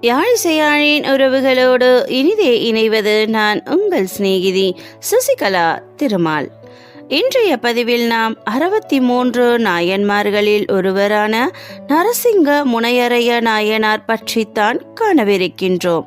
யாழிசையாழின் உறவுகளோடு இனிதே இணைவது நான் உங்கள் சிநேகிதி சசிகலா திருமால். இன்றைய பதிவில் நாம் அறுபத்தி மூன்று நாயன்மார்களில் ஒருவரான நரசிங்க முனையரைய நாயனார் பற்றித்தான் காணவிருக்கின்றோம்.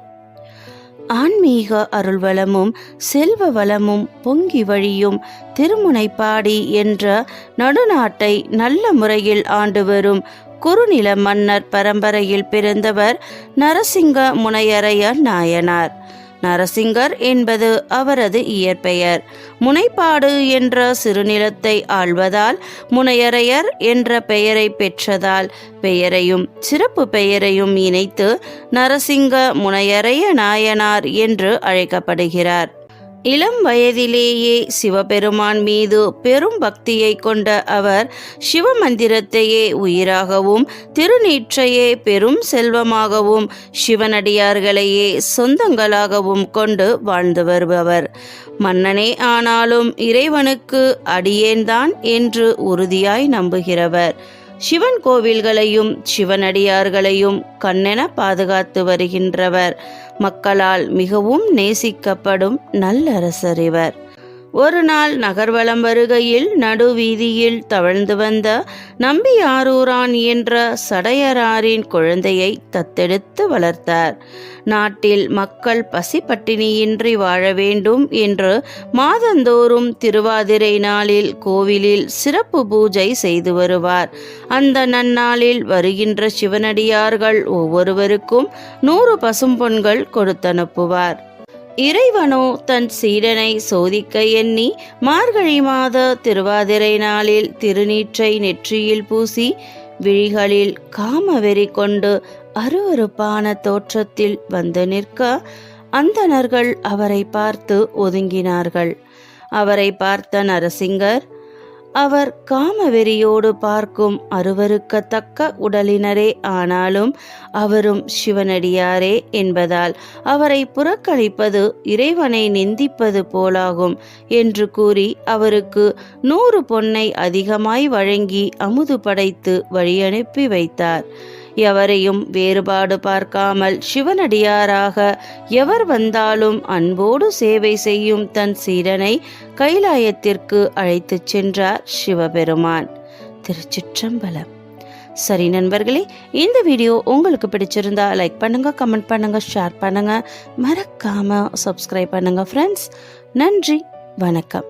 ஆன்மீக அருள்வளமும் செல்வ வளமும் பொங்கி வழியும் திருமுனைப்பாடி என்ற நடுநாட்டை நல்ல முறையில் ஆண்டு வரும் குறுநில மன்னர் பரம்பரையில் பிறந்தவர் நரசிங்க முனையரைய நாயனார். நரசிங்கர் என்பது அவரது இயற்பெயர். முனைப்பாடு என்ற சிறுநிலத்தை ஆள்வதால் முனையரையர் என்ற பெயரை பெற்றதால் பெயரையும் சிறப்பு பெயரையும் இணைத்து நரசிங்க முனையரைய நாயனார் என்று அழைக்கப்படுகிறார். இளம் வயதிலேயே சிவபெருமான் மீது பெரும் பக்தியை கொண்ட அவர் சிவமந்திரத்தையே உயிராகவும் திருநீற்றையே பெரும் செல்வமாகவும் சிவனடியார்களையே சொந்தங்களாகவும் கொண்டு வாழ்ந்து வருபவர். மன்னனே ஆனாலும் இறைவனுக்கு அடியேன்தான் என்று உறுதியாய் நம்புகிறவர். சிவன் கோவில்களையும் சிவனடியார்களையும் கண்ணென பாதுகாத்து வருகின்றவர். மக்களால் மிகவும் நேசிக்கப்படும் நல்லரசர் இவர். ஒரு நாள் நகர்வலம் வருகையில் நடுவீதியில் தவழ்ந்து வந்த நம்பியாரூரான் என்ற சடையராரின் குழந்தையை தத்தெடுத்து வளர்த்தார். நாட்டில் மக்கள் பசிப்பட்டினியின்றி வாழ வேண்டும் என்று மாதந்தோறும் திருவாதிரை நாளில் கோவிலில் சிறப்பு பூஜை செய்து வருவார். அந்த நன்னாளில் வருகின்ற சிவனடியார்கள் ஒவ்வொருவருக்கும் நூறு பசும்பொன்கள் கொடுத்தனுப்புவார். இறைவனோ தன் சீடனை சோதிக்க எண்ணி மார்கழி மாத திருவாதிரை நாளில் திருநீற்றை நெற்றியில் பூசி விழிகளில் காமவெறி கொண்டு அருவருப்பான தோற்றத்தில் வந்து நிற்க அந்தணர்கள் அவரை பார்த்து ஒதுங்கினார்கள். அவரை பார்த்த நரசிங்கர் அவர் காமவெறியோடு பார்க்கும் அருவருக்கத்தக்க உடலினரே ஆனாலும் அவரும் சிவனடியாரே என்பதால் அவரை புறக்கணிப்பது இறைவனை நிந்திப்பது போலாகும் என்று கூறி அவருக்கு நூறு பொன்னை அதிகமாய் வழங்கி அமுது படைத்து வழியனுப்பி வைத்தார். எவரையும் வேறுபாடு பார்க்காமல் சிவனடியாராக எவர் வந்தாலும் அன்போடு சேவை செய்யும் தன் சீரனை கைலாயத்திற்கு அழைத்துச் சென்றார் சிவபெருமான். திருச்சிற்றம்பலம். சரி நண்பர்களே இந்த வீடியோ உங்களுக்கு பிடிச்சிருந்தா லைக் பண்ணுங்க கமெண்ட் பண்ணுங்க ஷேர் பண்ணுங்க. மறக்காம சப்ஸ்கிரைப் பண்ணுங்க ஃப்ரெண்ட்ஸ் நன்றி வணக்கம்.